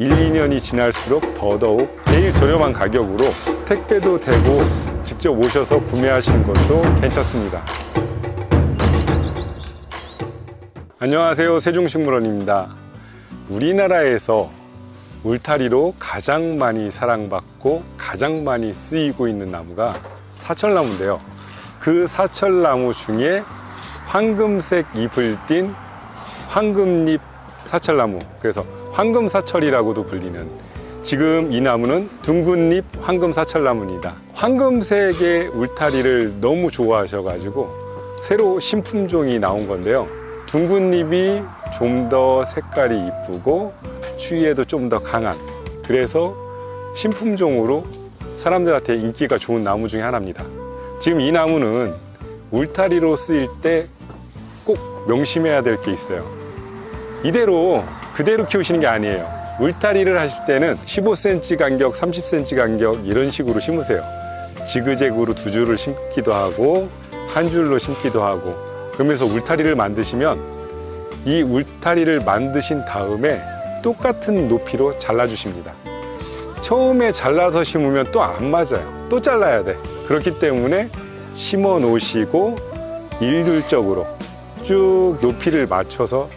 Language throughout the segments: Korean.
1, 2년이 지날수록 더더욱 제일 저렴한 가격으로 택배도 되고 직접 오셔서 구매하시는 것도 괜찮습니다. 안녕하세요. 세종식물원입니다. 우리나라에서 울타리로 가장 많이 사랑받고 가장 많이 쓰이고 있는 나무가 사철나무인데요. 그 사철나무 중에 황금색 잎을 띤 황금잎 사철나무. 그래서 황금사철이라고도 불리는 지금 이 나무는 둥근잎 황금사철나무입니다. 황금색의 울타리를 너무 좋아하셔 가지고 새로 신품종이 나온 건데요. 둥근잎이 좀 더 색깔이 이쁘고 추위에도 좀 더 강한 그래서 신품종으로 사람들한테 인기가 좋은 나무 중에 하나입니다. 지금 이 나무는 울타리로 쓰일 때 꼭 명심해야 될 게 있어요. 이대로 그대로 키우시는 게 아니에요. 울타리를 하실 때는 15cm 간격, 30cm 간격 이런 식으로 심으세요. 지그재그로 두 줄을 심기도 하고 한 줄로 심기도 하고 그러면서 울타리를 만드시면 이 울타리를 만드신 다음에 똑같은 높이로 잘라주십니다. 처음에 잘라서 심으면 또 안 맞아요. 또 잘라야 돼. 그렇기 때문에 심어 놓으시고 일률적으로 쭉 높이를 맞춰서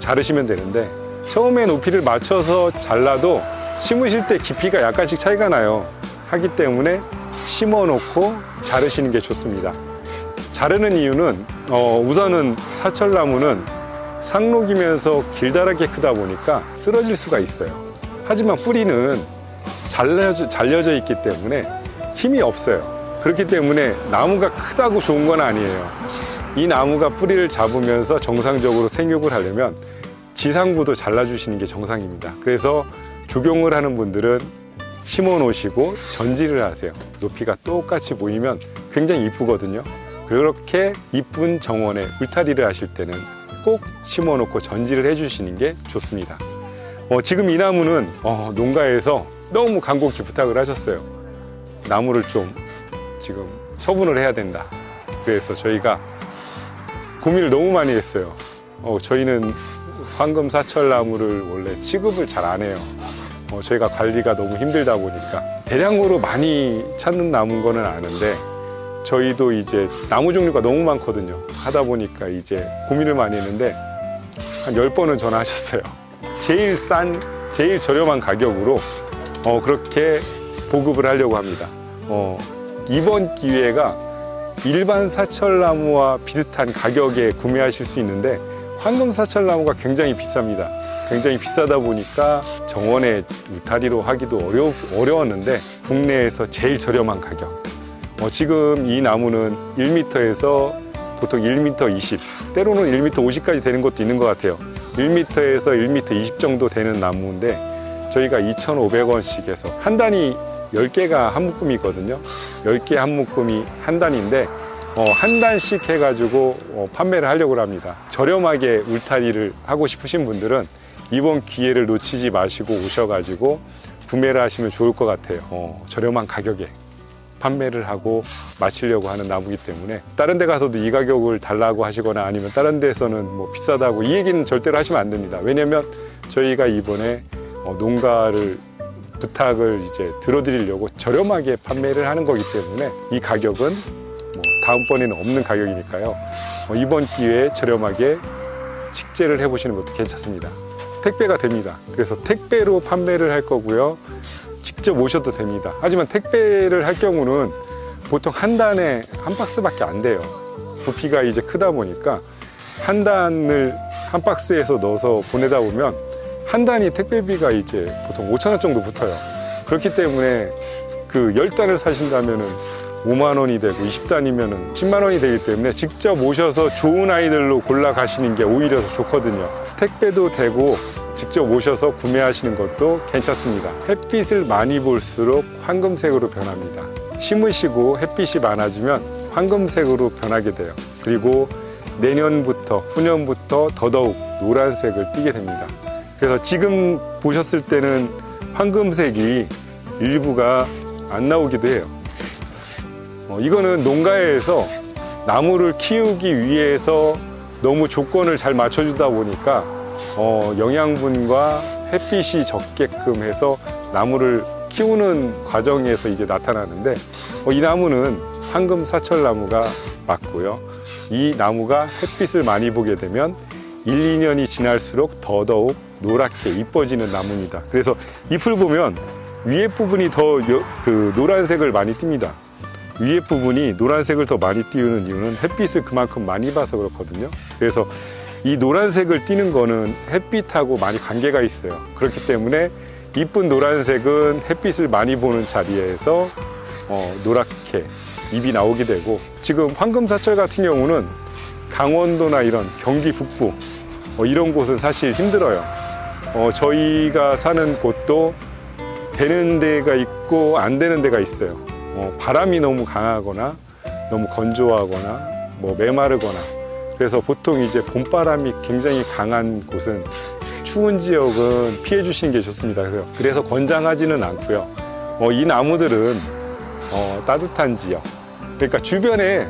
자르시면 되는데 처음에 높이를 맞춰서 잘라도 심으실 때 깊이가 약간씩 차이가 나요. 하기 때문에 심어 놓고 자르시는 게 좋습니다. 자르는 이유는 어, 우선은 사철나무는 상록이면서 길다랗게 크다 보니까 쓰러질 수가 있어요. 하지만 뿌리는 잘려져, 잘려져 있기 때문에 힘이 없어요. 그렇기 때문에 나무가 크다고 좋은 건 아니에요. 이 나무가 뿌리를 잡으면서 정상적으로 생육을 하려면 지상부도 잘라주시는 게 정상입니다. 그래서 조경을 하는 분들은 심어 놓으시고 전지를 하세요. 높이가 똑같이 보이면 굉장히 이쁘거든요. 그렇게 이쁜 정원에 울타리를 하실 때는 꼭 심어 놓고 전지를 해주시는 게 좋습니다. 어, 지금 이 나무는 어, 농가에서 너무 간곡히 부탁을 하셨어요. 나무를 좀 지금 처분을 해야 된다. 그래서 저희가 고민을 너무 많이 했어요. 어, 저희는 황금 사철나무를 원래 취급을 잘 안 해요. 어, 저희가 관리가 너무 힘들다 보니까 대량으로 많이 찾는 나무인 거는 아는데 저희도 이제 나무 종류가 너무 많거든요. 하다 보니까 이제 고민을 많이 했는데 한 10번은 전화하셨어요. 제일 싼, 제일 저렴한 가격으로 어, 그렇게 보급을 하려고 합니다. 어, 이번 기회가 일반 사철나무와 비슷한 가격에 구매하실 수 있는데 황금 사철나무가 굉장히 비쌉니다. 굉장히 비싸다 보니까 정원에 울타리로 하기도 어려, 어려웠는데 국내에서 제일 저렴한 가격. 어, 지금 이 나무는 1m에서 보통 1m 20, 때로는 1m 50까지 되는 것도 있는 것 같아요. 1m에서 1m 20 정도 되는 나무인데 저희가 2,500원씩 해서 한 단이 10개가 한 묶음이거든요. 10개 한 묶음이 한 단인데 어, 한 단씩 해가지고 어, 판매를 하려고 합니다. 저렴하게 울타리를 하고 싶으신 분들은 이번 기회를 놓치지 마시고 오셔가지고 구매를 하시면 좋을 것 같아요. 어, 저렴한 가격에 판매를 하고 마치려고 하는 나무기 때문에 다른 데 가서도 이 가격을 달라고 하시거나 아니면 다른 데서는 뭐 비싸다고 이 얘기는 절대로 하시면 안 됩니다. 왜냐면 저희가 이번에 어, 농가를 부탁을 이제 들어드리려고 저렴하게 판매를 하는 거기 때문에 이 가격은 뭐 다음번에는 없는 가격이니까요. 어, 이번 기회에 저렴하게 식재를 해보시는 것도 괜찮습니다. 택배가 됩니다. 그래서 택배로 판매를 할 거고요. 직접 오셔도 됩니다. 하지만 택배를 할 경우는 보통 한 단에 한 박스밖에 안 돼요. 부피가 이제 크다 보니까 한 단을 한 박스에서 넣어서 보내다 보면 한 단위 택배비가 이제 보통 5천 원 정도 붙어요. 그렇기 때문에 그 10단을 사신다면은 5만 원이 되고 20단이면은 10만 원이 되기 때문에 직접 오셔서 좋은 아이들로 골라 가시는 게 오히려 더 좋거든요. 택배도 되고 직접 오셔서 구매하시는 것도 괜찮습니다. 햇빛을 많이 볼수록 황금색으로 변합니다. 심으시고 햇빛이 많아지면 황금색으로 변하게 돼요. 그리고 내년부터 후년부터 더더욱 노란색을 띠게 됩니다. 그래서 지금 보셨을 때는 황금색이 일부가 안 나오기도 해요. 어, 이거는 농가에서 나무를 키우기 위해서 너무 조건을 잘 맞춰주다 보니까 어, 영양분과 햇빛이 적게끔 해서 나무를 키우는 과정에서 이제 나타나는데 어, 이 나무는 황금 사철나무가 맞고요. 이 나무가 햇빛을 많이 보게 되면 1, 2년이 지날수록 더더욱 노랗게 이뻐지는 나무입니다. 그래서 잎을 보면 위에 부분이 더 그 노란색을 많이 띱니다. 위에 부분이 노란색을 더 많이 띄우는 이유는 햇빛을 그만큼 많이 봐서 그렇거든요. 그래서 이 노란색을 띄는 거는 햇빛하고 많이 관계가 있어요. 그렇기 때문에 이쁜 노란색은 햇빛을 많이 보는 자리에서 어, 노랗게 잎이 나오게 되고 지금 황금사철 같은 경우는 강원도나 이런 경기 북부 어, 이런 곳은 사실 힘들어요. 어, 저희가 사는 곳도 되는 데가 있고 안 되는 데가 있어요. 어, 바람이 너무 강하거나 너무 건조하거나 뭐 메마르거나 그래서 보통 이제 봄바람이 굉장히 강한 곳은 추운 지역은 피해 주시는 게 좋습니다. 그래서- 권장하지는 않고요. 어, 이 나무들은 어, 따뜻한 지역 그러니까 주변에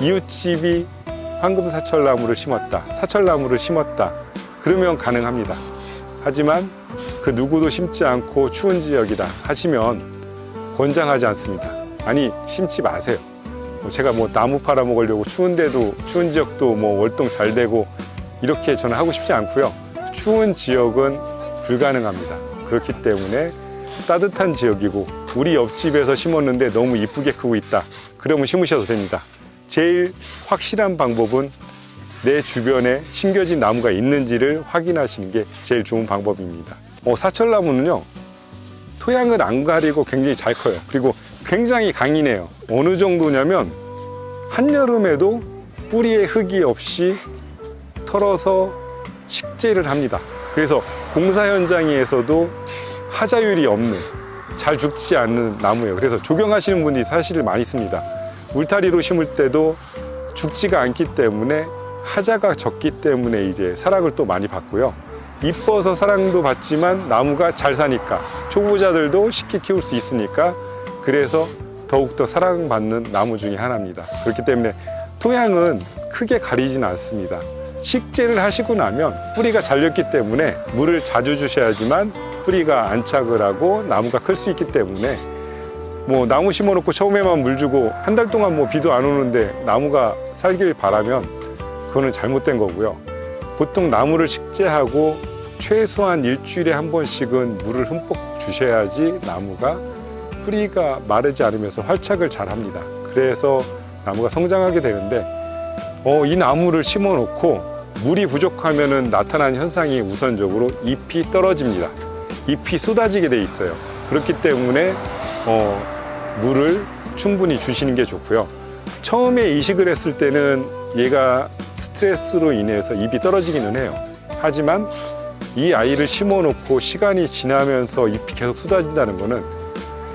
이웃집이 황금 사철나무를 심었다, 사철나무를 심었다 그러면 가능합니다. 하지만 그 누구도 심지 않고 추운 지역이다 하시면 권장하지 않습니다. 아니 심지 마세요. 뭐 제가 뭐 나무 팔아 먹으려고 추운데도 추운 지역도 뭐 월동 잘 되고 이렇게 저는 하고 싶지 않고요. 추운 지역은 불가능합니다. 그렇기 때문에 따뜻한 지역이고 우리 옆집에서 심었는데 너무 이쁘게 크고 있다. 그러면 심으셔도 됩니다. 제일 확실한 방법은 내 주변에 심겨진 나무가 있는지를 확인하시는 게 제일 좋은 방법입니다. 어, 사철나무는요, 토양을 안 가리고 굉장히 잘 커요. 그리고 굉장히 강인해요. 어느 정도냐면, 한여름에도 뿌리에 흙이 없이 털어서 식재를 합니다. 그래서 공사 현장에서도 하자율이 없는, 잘 죽지 않는 나무예요. 그래서 조경하시는 분들이 사실 많이 씁니다. 울타리로 심을 때도 죽지가 않기 때문에 하자가 적기 때문에 이제 사랑을 또 많이 받고요. 이뻐서 사랑도 받지만 나무가 잘 사니까 초보자들도 쉽게 키울 수 있으니까 그래서 더욱더 사랑받는 나무 중에 하나입니다. 그렇기 때문에 토양은 크게 가리진 않습니다. 식재를 하시고 나면 뿌리가 잘렸기 때문에 물을 자주 주셔야지만 뿌리가 안착을 하고 나무가 클 수 있기 때문에 뭐 나무 심어놓고 처음에만 물 주고 한 달 동안 뭐 비도 안 오는데 나무가 살길 바라면 그거는 잘못된 거고요. 보통 나무를 식재하고 최소한 일주일에 한 번씩은 물을 흠뻑 주셔야지 나무가 뿌리가 마르지 않으면서 활착을 잘 합니다. 그래서 나무가 성장하게 되는데 어, 이 나무를 심어 놓고 물이 부족하면은 나타나는 현상이 우선적으로 잎이 떨어집니다. 잎이 쏟아지게 돼 있어요. 그렇기 때문에 어, 물을 충분히 주시는 게 좋고요. 처음에 이식을 했을 때는 얘가 스트레스로 인해서 잎이 떨어지기는 해요. 하지만 이 아이를 심어 놓고 시간이 지나면서 잎이 계속 쏟아진다는 거는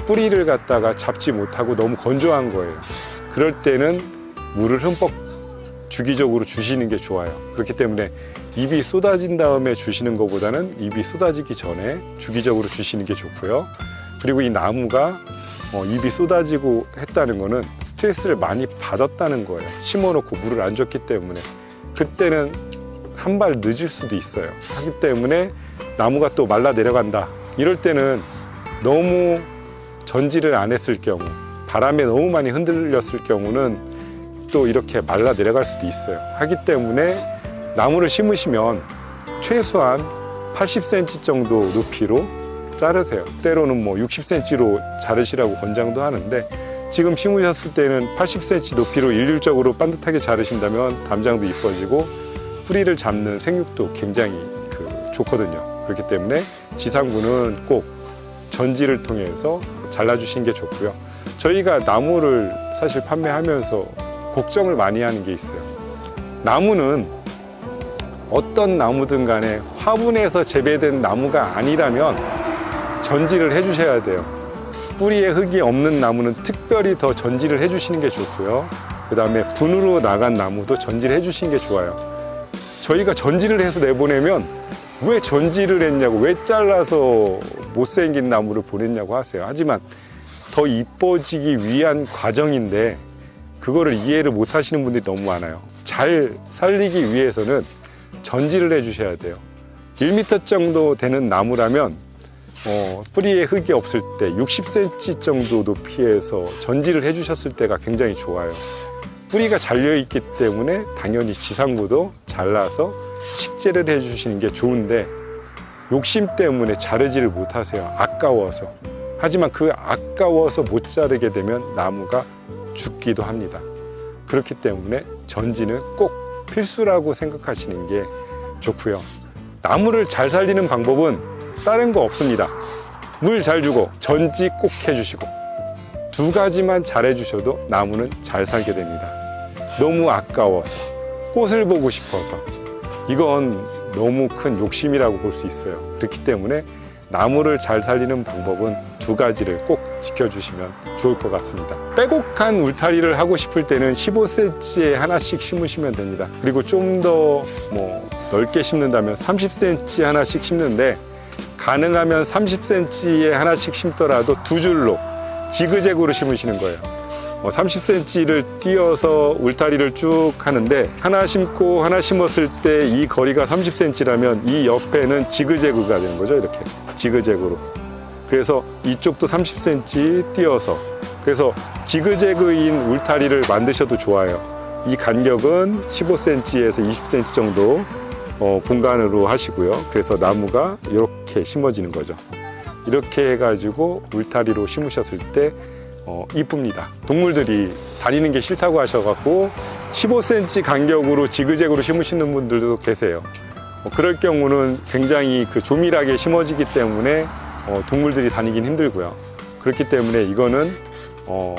뿌리를 갖다가 잡지 못하고 너무 건조한 거예요. 그럴 때는 물을 흠뻑 주기적으로 주시는 게 좋아요. 그렇기 때문에 잎이 쏟아진 다음에 주시는 것보다는 잎이 쏟아지기 전에 주기적으로 주시는 게 좋고요. 그리고 이 나무가 어, 잎이 쏟아지고 했다는 거는 스트레스를 많이 받았다는 거예요. 심어놓고 물을 안 줬기 때문에. 그때는 한 발 늦을 수도 있어요. 하기 때문에 나무가 또 말라 내려간다. 이럴 때는 너무 전지를 안 했을 경우, 바람에 너무 많이 흔들렸을 경우는 또 이렇게 말라 내려갈 수도 있어요. 하기 때문에 나무를 심으시면 최소한 80cm 정도 높이로 자르세요. 때로는 뭐 60cm로 자르시라고 권장도 하는데 지금 심으셨을 때는 80cm 높이로 일률적으로 반듯하게 자르신다면 담장도 이뻐지고 뿌리를 잡는 생육도 굉장히 그 좋거든요. 그렇기 때문에 지상부는 꼭 전지를 통해서 잘라주시는 게 좋고요. 저희가 나무를 사실 판매하면서 걱정을 많이 하는 게 있어요. 나무는 어떤 나무든 간에 화분에서 재배된 나무가 아니라면 전지를 해주셔야 돼요. 뿌리에 흙이 없는 나무는 특별히 더 전지를 해주시는 게 좋고요. 그 다음에 분으로 나간 나무도 전지를 해주시는 게 좋아요. 저희가 전지를 해서 내보내면 왜 전지를 했냐고, 왜 잘라서 못생긴 나무를 보냈냐고 하세요. 하지만 더 이뻐지기 위한 과정인데 그거를 이해를 못 하시는 분들이 너무 많아요. 잘 살리기 위해서는 전지를 해주셔야 돼요. 1m 정도 되는 나무라면 어, 뿌리에 흙이 없을 때 60cm 정도 높이에서 전지를 해주셨을 때가 굉장히 좋아요. 뿌리가 잘려 있기 때문에 당연히 지상부도 잘라서 식재를 해주시는 게 좋은데 욕심 때문에 자르지를 못하세요. 아까워서. 하지만 그 아까워서 못 자르게 되면 나무가 죽기도 합니다. 그렇기 때문에 전지는 꼭 필수라고 생각하시는 게 좋고요. 나무를 잘 살리는 방법은 다른 거 없습니다. 물 잘 주고 전지 꼭 해주시고 두 가지만 잘 해주셔도 나무는 잘 살게 됩니다. 너무 아까워서 꽃을 보고 싶어서 이건 너무 큰 욕심이라고 볼 수 있어요. 그렇기 때문에 나무를 잘 살리는 방법은 두 가지를 꼭 지켜주시면 좋을 것 같습니다. 빼곡한 울타리를 하고 싶을 때는 15cm에 하나씩 심으시면 됩니다. 그리고 좀 더 뭐 넓게 심는다면 30cm 하나씩 심는데 가능하면 30cm에 하나씩 심더라도 두 줄로 지그재그로 심으시는 거예요. 30cm를 띄어서 울타리를 쭉 하는데 하나 심고 하나 심었을 때 이 거리가 30cm라면 이 옆에는 지그재그가 되는 거죠 이렇게. 지그재그로. 그래서 이쪽도 30cm 띄어서. 그래서 지그재그인 울타리를 만드셔도 좋아요. 이 간격은 15cm에서 20cm 정도 어, 공간으로 하시고요 그래서 나무가 이렇게 심어지는 거죠 이렇게 해가지고 울타리로 심으셨을 때 어, 이쁩니다. 동물들이 다니는 게 싫다고 하셔갖고 15cm 간격으로 지그재그로 심으시는 분들도 계세요. 어, 그럴 경우는 굉장히 그 조밀하게 심어지기 때문에 어, 동물들이 다니긴 힘들고요. 그렇기 때문에 이거는 어,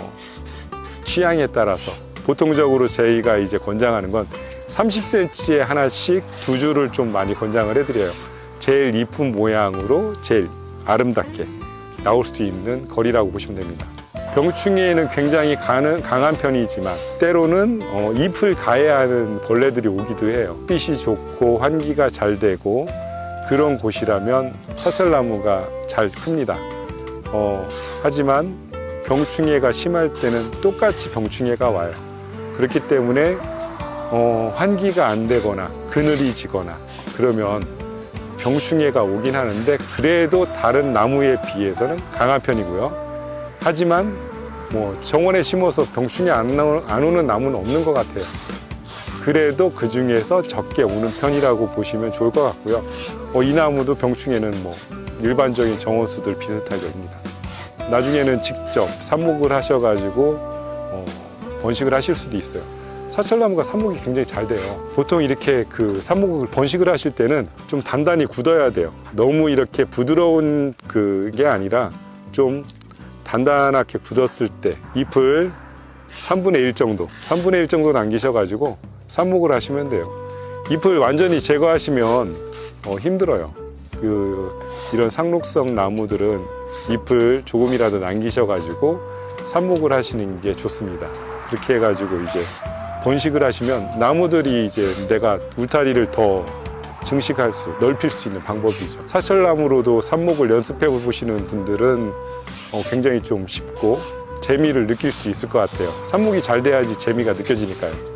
취향에 따라서 보통적으로 저희가 이제 권장하는 건 30cm에 하나씩 두 줄을 좀 많이 권장을 해드려요. 제일 이쁜 모양으로 제일 아름답게 나올 수 있는 거리라고 보시면 됩니다. 병충해에는 굉장히 강한 편이지만 때로는 어, 잎을 가해야 하는 벌레들이 오기도 해요. 빛이 좋고 환기가 잘 되고 그런 곳이라면 사철나무가 잘 큽니다. 어, 하지만 병충해가 심할 때는 똑같이 병충해가 와요. 그렇기 때문에 어, 환기가 안 되거나 그늘이 지거나 그러면 병충해가 오긴 하는데 그래도 다른 나무에 비해서는 강한 편이고요. 하지만 뭐 정원에 심어서 병충해 안, 나오, 안 오는 나무는 없는 것 같아요. 그래도 그 중에서 적게 오는 편이라고 보시면 좋을 것 같고요. 어, 이 나무도 병충해는 뭐 일반적인 정원수들 비슷하게 옵니다. 나중에는 직접 삽목을 하셔가지고 어, 번식을 하실 수도 있어요. 사철나무가 삽목이 굉장히 잘 돼요. 보통 이렇게 그 삽목을 번식을 하실 때는 좀 단단히 굳어야 돼요. 너무 이렇게 부드러운 그게 아니라 좀 단단하게 굳었을 때 잎을 3분의 1 정도, 3분의 1 정도 남기셔 가지고 삽목을 하시면 돼요. 잎을 완전히 제거하시면 어, 힘들어요. 그 이런 상록성 나무들은 잎을 조금이라도 남기셔 가지고 삽목을 하시는 게 좋습니다. 그렇게 해가지고 이제 번식을 하시면 나무들이 이제 내가 울타리를 더 증식할 수, 넓힐 수 있는 방법이죠. 사철나무로도 삽목을 연습해 보시는 분들은 어, 굉장히 좀 쉽고 재미를 느낄 수 있을 것 같아요. 삽목이 잘 돼야지 재미가 느껴지니까요.